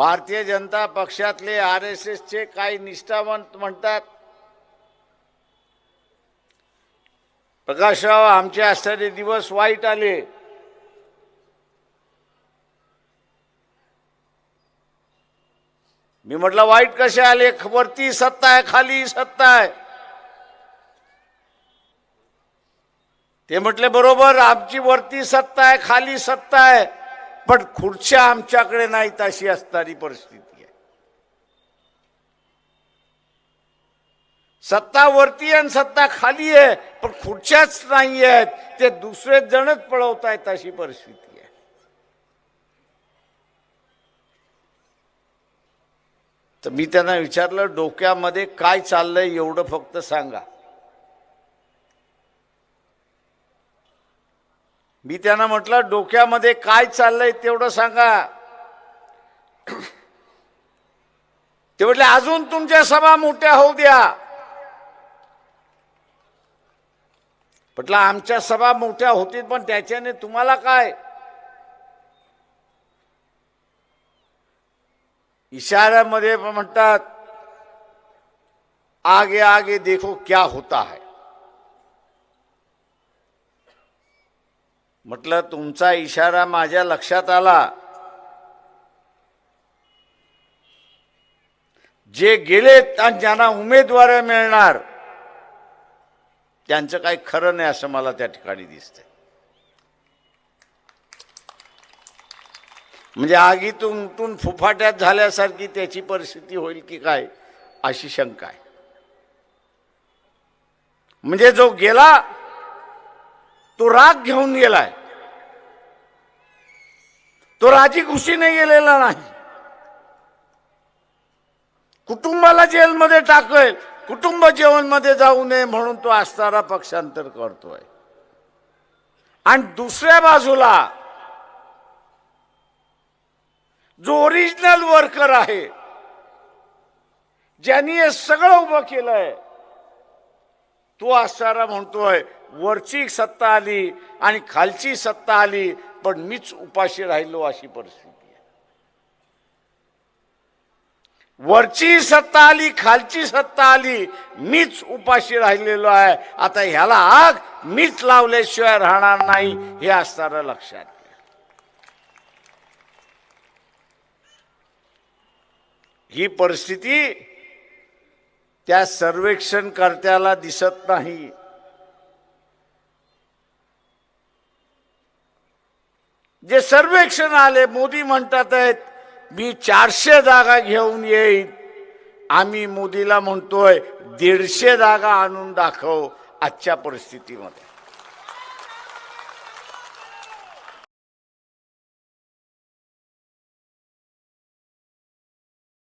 भारतीय जनता पक्षातले R S एसचे काही निष्ठावंत म्हणतात. प्रकाशराव आमचे असणारे दिवस वाईट आले. मी म्हटलं वाईट कसे आले? वरती सत्ता आहे खाली सत्ता आहे. ते म्हटले बरोबर आमची वरती सत्ता आहे खाली सत्ता आहे. पण खुर्च्या आमच्याकडे नाहीत अशी असणारी परिस्थिती आहे. सत्ता वरती आणि सत्ता खाली आहे पण खुर्च्याच नाही आहेत. ते दुसरे जणच पळवतायत अशी परिस्थिती आहे. तर मी त्यांना विचारलं डोक्यामध्ये काय चाललंय एवढं फक्त सांगा. मी त्यांना म्हटलं डोक्यामध्ये काय चाललंय तेवढं सांगा. ते म्हटले अजून तुमच्या सभा मोठ्या होऊ द्या. म्हटलं आमच्या सभा मोठ्या होतील पण त्याच्याने तुम्हाला काय? इशाऱ्यामध्ये म्हणतात आगे आगे देखो क्या होता है. म्हटलं तुमचा इशारा माझ्या लक्षात आला. जे गेलेत आणि ज्यांना उमेदवार मिळणार त्यांचं काही खरं नाही असं मला त्या ठिकाणी दिसतंय. म्हणजे आगीतून उठून फुफाट्यात झाल्यासारखी त्याची परिस्थिती होईल की काय अशी शंका आहे. म्हणजे जो गेला तो राग घेऊन गेलाय. तो राजी खुशीने गेलेला नाही. कुटुंबाला जेलमध्ये टाकेल कुटुंब जेवणमध्ये जाऊ नये म्हणून तो असणारा पक्षांतर करतोय. आणि दुसऱ्या बाजूला जो ओरिजिनल वर्कर आहे ज्यांनी हे सगळं उभं केलंय तो असणारा म्हणतोय वरची सत्ता आली आणि खालची सत्ता आली पण मीच उपाशी राहिलो अशी परिस्थिती आहे. वरची सत्ता आली खालची सत्ता आली मीच उपाशी राहिलेलो आहे. आता ह्याला आग मीच लावल्याशिवाय राहणार नाही हे असणारं लक्षात घ्या. ही परिस्थिती त्या सर्वेक्षणकर्त्याला दिसत नाही. जे सर्वेक्षण आले मोदी म्हणतात आहेत मी चारशे जागा घेऊन येईन. आम्ही मोदीला म्हणतोय दीडशे जागा आणून दाखव आजच्या परिस्थितीमध्ये.